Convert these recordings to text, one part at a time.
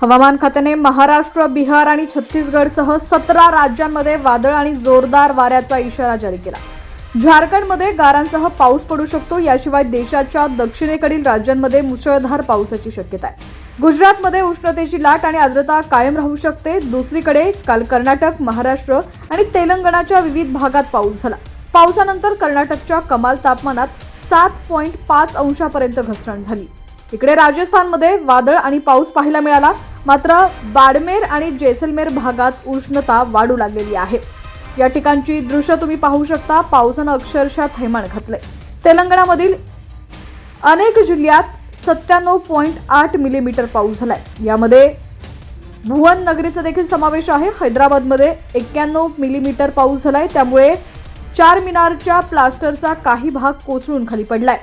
हवामान खात्याने महाराष्ट्र बिहार आणि छत्तीसगडसह सतरा राज्यांमध्ये वादळ आणि जोरदार वाऱ्याचा इशारा जारी केला. झारखंडमध्ये गारांसह पाऊस पडू शकतो याशिवाय देशाच्या दक्षिणेकडील राज्यांमध्ये मुसळधार पावसाची शक्यता आहे. गुजरातमध्ये उष्णतेची लाट आणि आर्द्रता कायम राहू शकते दुसरीकडे काल कर्नाटक महाराष्ट्र आणि तेलंगणाच्या विविध भागात पाऊस झाला. पावसानंतर कर्नाटकच्या कमाल तापमानात सात पॉईंट पाच अंशापर्यंत घसरण झाली. इकडे राजस्थानमध्ये वादळ आणि पाऊस पाहायला मिळाला. मात्र बाडमेर आणि जैसलमेर भागात उष्णता वाढू लागलेली आहे. या ठिकाणची दृश्य तुम्ही पाहू शकता. पावसानं अक्षरशः थैमान घातलंय. तेलंगणामधील अनेक जिल्ह्यात सत्त्याण्णव पॉईंट आठ मिलीमीटर पाऊस झालाय. यामध्ये भुवन नगरीचा देखील समावेश आहे. हैदराबादमध्ये एक्क्याण्णव मिलीमीटर पाऊस झालाय. त्यामुळे चार मिनारच्या प्लास्टरचा काही भाग कोसळून खाली पडलाय.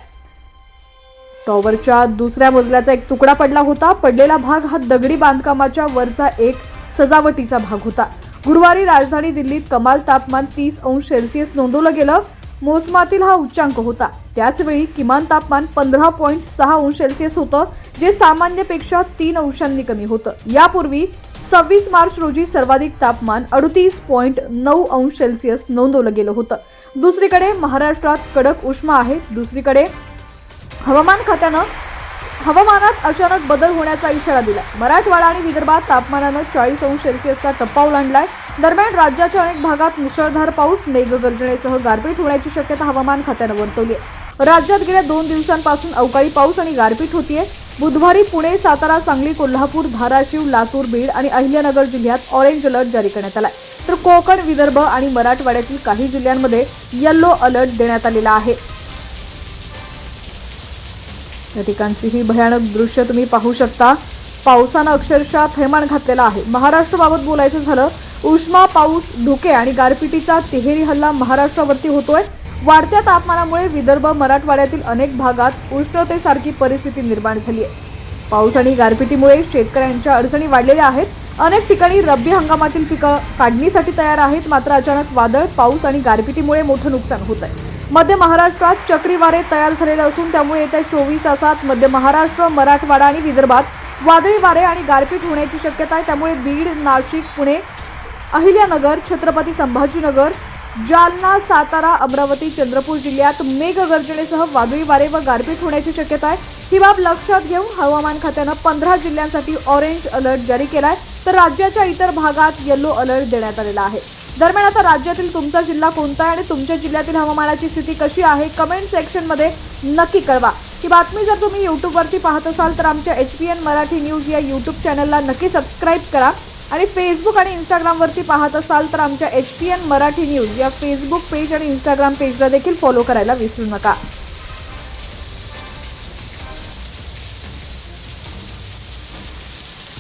टॉवरच्या दुसऱ्या मजल्याचा एक तुकडा पडला होता. पडलेला भाग हा दगडी बांधकामाच्या वरचा एक सजावटीचा भाग होता. गुरुवारी राजधानी दिल्लीत कमाल तापमान तीस अंश सेल्सिअस नोंदवलं गेलं. मोसमातील हा उच्चांक होता. त्याचवेळी किमान तापमान पंधरा पॉईंट सहा अंश सेल्सिअस होतं जे सामान्यपेक्षा तीन अंशांनी कमी होतं. यापूर्वी सव्वीस मार्च रोजी सर्वाधिक तापमान अडतीस पॉईंट नऊ अंश सेल्सिअस नोंदवलं गेलं होतं. दुसरीकडे महाराष्ट्रात कडक उष्मा आहे. दुसरीकडे हवामान खात्यानं हवामानात अचानक बदल होण्याचा इशारा दिला मराठवाडा आणि विदर्भात तापमानानं चाळीस अंश सेल्सिअसचा टप्पा ओलांडलाय. दरम्यान राज्याच्या अनेक भागात मुसळधार पाऊस मेघगर्जनेसह गारपीट होण्याची शक्यता हवामान खात्यानं वर्तवली आहे. राज्यात गेल्या दोन दिवसांपासून अवकाळी पाऊस आणि गारपीट होतीये. बुधवारी पुणे सातारा सांगली कोल्हापूर धाराशिव लातूर बीड आणि अहिल्यानगर जिल्ह्यात ऑरेंज अलर्ट जारी करण्यात आलाय. तर कोकण विदर्भ आणि मराठवाड्यातील काही जिल्ह्यांमध्ये येल्लो अलर्ट देण्यात आलेला आहे. या ठिकाणची ही भयानक दृश्य तुम्ही पाहू शकता. पावसानं अक्षरशः थैमान घातलेला आहे. महाराष्ट्राबाबत बोलायचं झालं उष्मा पाऊस धुके आणि गारपिटीचा तिहेरी हल्ला महाराष्ट्रावरती होतोय. वाढत्या तापमानामुळे विदर्भ मराठवाड्यातील अनेक भागात उष्णतेसारखी परिस्थिती निर्माण झाली आहे पाऊस आणि गारपिटीमुळे शेतकऱ्यांच्या अडचणी वाढलेल्या आहेत. अनेक ठिकाणी रब्बी हंगामातील पिकं काढणीसाठी तयार आहेत. मात्र अचानक वादळ पाऊस आणि गारपिटीमुळे मोठं नुकसान होत आहे मध्य महाराष्ट्रात चक्रीवारे तयार झालेले असून त्यामुळे येत्या चोवीस तासात मध्य महाराष्ट्र मराठवाडा आणि विदर्भात वादळी वारे आणि गारपीट होण्याची शक्यता आहे. त्यामुळे बीड नाशिक पुणे अहिल्यानगर छत्रपती संभाजीनगर जालना सातारा अमरावती चंद्रपूर जिल्ह्यात मेघगर्जनेसह वादळी वारे व गारपीट होण्याची शक्यता आहे. ही बाब लक्षात घेऊन हवामान खात्यानं पंधरा जिल्ह्यांसाठी ऑरेंज अलर्ट जारी केला आहे तर राज्याच्या इतर भागात येलो अलर्ट देण्यात आलेला आहे. दरम्यान आता राज्यातील तुमचा जिल्हा कोणता आहे आणि तुमच्या जिल्ह्यातील हवामानाची स्थिती कशी आहे? कमेंट सेक्शनमध्ये नक्की कळवा. ही बातमी जर तुम्ही यूट्यूबवरती पाहत असाल तर आमच्या H P N Marathi news या यूट्यूब चॅनलला नक्की सबस्क्राईब करा. आणि फेसबुक आणि इंस्टाग्रामवरती पाहत असाल तर आमच्या H P N Marathi news या फेसबुक पेज आणि इंस्टाग्राम पेजला देखील फॉलो करायला विसरू नका.